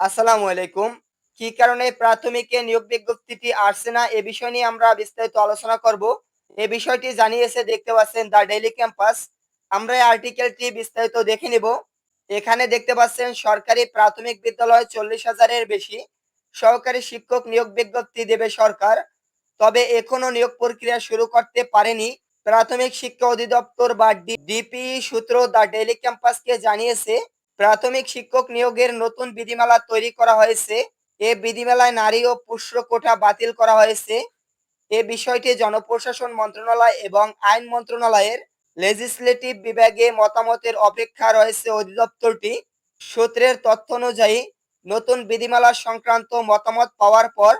আসসালামু আলাইকুম। কি কারণে প্রাথমিকে নিয়োগ বিজ্ঞপ্তিটি আসছে না এ বিষয় নিয়ে আমরা বিস্তারিত আলোচনা করব। এ বিষয়টি জানিয়েছে, দেখতে পাচ্ছেন, দ্য ডেইলি ক্যাম্পাস। আমরা আর্টিকেলটি বিস্তারিত দেখে নিব। এখানে দেখতে পাচ্ছেন, সরকারি প্রাথমিক বিদ্যালয় চল্লিশ হাজারের বেশি। সহকারী শিক্ষক নিয়োগ বিজ্ঞপ্তি দেবে সরকার। তবে এখনও নিয়োগ প্রক্রিয়া শুরু করতে পারেনি। প্রাথমিক শিক্ষা অধিদপ্তর বা ডিপি সূত্র দ্য ডেইলি ক্যাম্পাসকে জানিয়েছে প্রাথমিক শিক্ষক নিয়োগের নতুন বিধিমালা তৈরি করা হয়েছে। এ বিধিমালায় নারী ও পুষ্য কোটা বাতিল করা হয়েছে। এ বিষয়টি জনপ্রশাসন মন্ত্রণালয় এবং আইন মন্ত্রণালয়ের লেজিসলেটিভ বিভাগে মতামতের অপেক্ষা রয়েছে অধিদপ্তরটি। সূত্রের তথ্য অনুযায়ী, নতুন বিধিমালা সংক্রান্ত মতামত পাওয়ার পর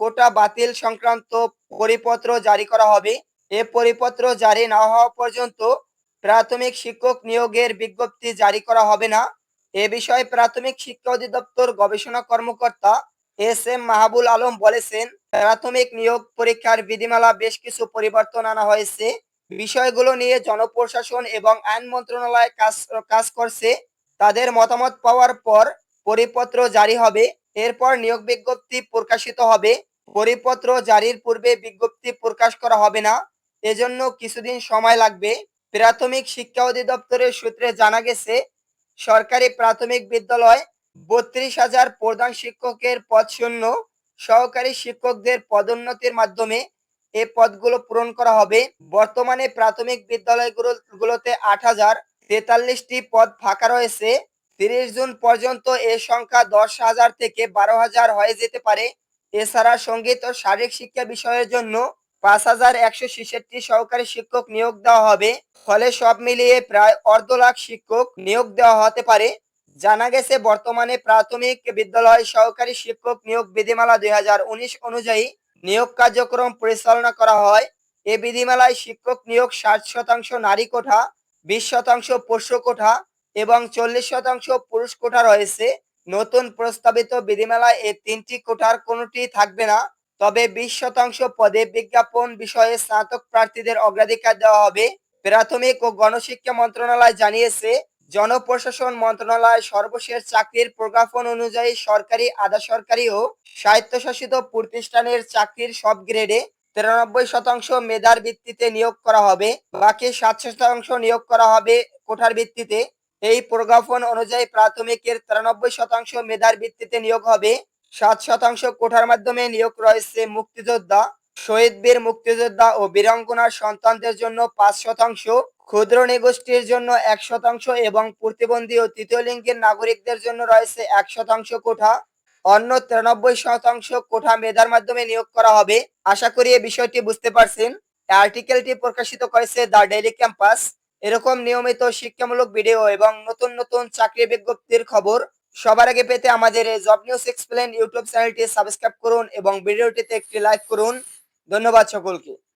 কোটা বাতিল সংক্রান্ত পরিপত্র জারি করা হবে। এ পরিপত্র জারি না হওয়া পর্যন্ত প্রাথমিক শিক্ষক নিয়োগের বিজ্ঞপ্তি জারি করা হবে না। এ বিষয়ে প্রাথমিক শিক্ষা অধিদপ্তর গবেষণা কর্মকর্তা এস এম মাহবুল আলম বলেছেন, প্রাথমিক নিয়োগ পরীক্ষার বিধিমালা বেশ কিছু পরিবর্তন আনা হয়েছে। বিষয়গুলো নিয়ে জনপ্রশাসন এবং আইন মন্ত্রণালয় কাজ কাজ করছে। তাদের মতামত পাওয়ার পর পরিপত্র জারি হবে। এরপর নিয়োগ বিজ্ঞপ্তি প্রকাশিত হবে। পরিপত্র জারির পূর্বে বিজ্ঞপ্তি প্রকাশ করা হবে না। এজন্য কিছুদিন সময় লাগবে। প্রাথমিক শিক্ষা অধিদপ্তরের সূত্রে জানা গেছে সরকারি প্রাথমিক বিদ্যালয়, বত্রিশ হাজার প্রধান শিক্ষকের পদ শূন্য। সহকারী শিক্ষকদের পদোন্নতির মাধ্যমে এ পদগুলো পূরণ করা হবে। বর্তমানে প্রাথমিক বিদ্যালয়গুলোতে আট হাজার তেতাল্লিশটি পদ ফাঁকা রয়েছে। তিরিশ জুন পর্যন্ত এ সংখ্যা দশ হাজার থেকে বারো হাজার হয়ে যেতে পারে। এছাড়া সংগীত ও শারীরিক শিক্ষা বিষয়ের জন্য পাঁচ হাজার একশো ছেষট্টি সহকারী শিক্ষক নিয়োগ দেওয়া হবে। ফলে সব মিলিয়ে প্রায় অর্ধ লাখ শিক্ষক নিয়োগ দেওয়া হতে পারে। জানা গেছে, বর্তমানে প্রাথমিক বিদ্যালয় সহকারী শিক্ষক নিয়োগ বিধিমালা দুই অনুযায়ী নিয়োগ কার্যক্রম পরিচালনা করা হয়। এ বিধিমালায় শিক্ষক নিয়োগ ষাট শতাংশ নারী কোঠা, বিশ শতাংশ পোষ্য কোঠা এবং চল্লিশ শতাংশ পুরুষ কোঠা রয়েছে। নতুন প্রস্তাবিত বিধিমালায় এই তিনটি কোঠার কোনোটি থাকবে না। তবে বিশ শতাংশ পদে বিজ্ঞাপন বিষয়ে স্নাতক প্রার্থীদের অগ্রাধিকার দেওয়া হবে। প্রাথমিক ও গণশিক্ষা মন্ত্রণালয় জানিয়েছে, জনপ্রশাসন মন্ত্রণালয় সর্বশেষ চাকরির প্রজ্ঞাপন অনুযায়ী সরকারি, আধা সরকারি ও স্বায়ত্তশাসিত প্রতিষ্ঠানের চাকরির সব গ্রেডে তিরানব্বই শতাংশ মেধার ভিত্তিতে নিয়োগ করা হবে। বাকি সাত শতাংশ নিয়োগ করা হবে কোঠার ভিত্তিতে। এই প্রজ্ঞাপন অনুযায়ী প্রাথমিকের তিরানব্বই শতাংশ মেধার ভিত্তিতে নিয়োগ হবে। সাত শতাংশ কোঠার মাধ্যমে নিয়োগ রয়েছে মুক্তিযোদ্ধা, শহীদ বীর মুক্তিযোদ্ধা ও বীরাঙ্গনার সন্তানদের জন্য পাঁচ শতাংশ, ক্ষুদ্র নিগোষ্ঠীর জন্য এক শতাংশ এবং প্রতিবন্ধী ও তৃতীয় লিঙ্গের নাগরিকদের জন্য রয়েছে এক শতাংশ কোঠা। অন্য তিরানব্বই শতাংশ কোঠা মেধার মাধ্যমে নিয়োগ করা হবে। আশা করি এই বিষয়টি বুঝতে পারছেন। আর্টিকেলটি প্রকাশিত করেছে দ্য ডেইলি ক্যাম্পাস। এরকম নিয়মিত শিক্ষামূলক ভিডিও এবং নতুন নতুন চাকরি বিজ্ঞপ্তির খবর সবার আগে পেতে আমাদের এই জব নিউজ এক্সপ্লেন ইউটিউব চ্যানেলটি সাবস্ক্রাইব করুন এবং ভিডিওটিতে একটি লাইক করুন। ধন্যবাদ সকলকে।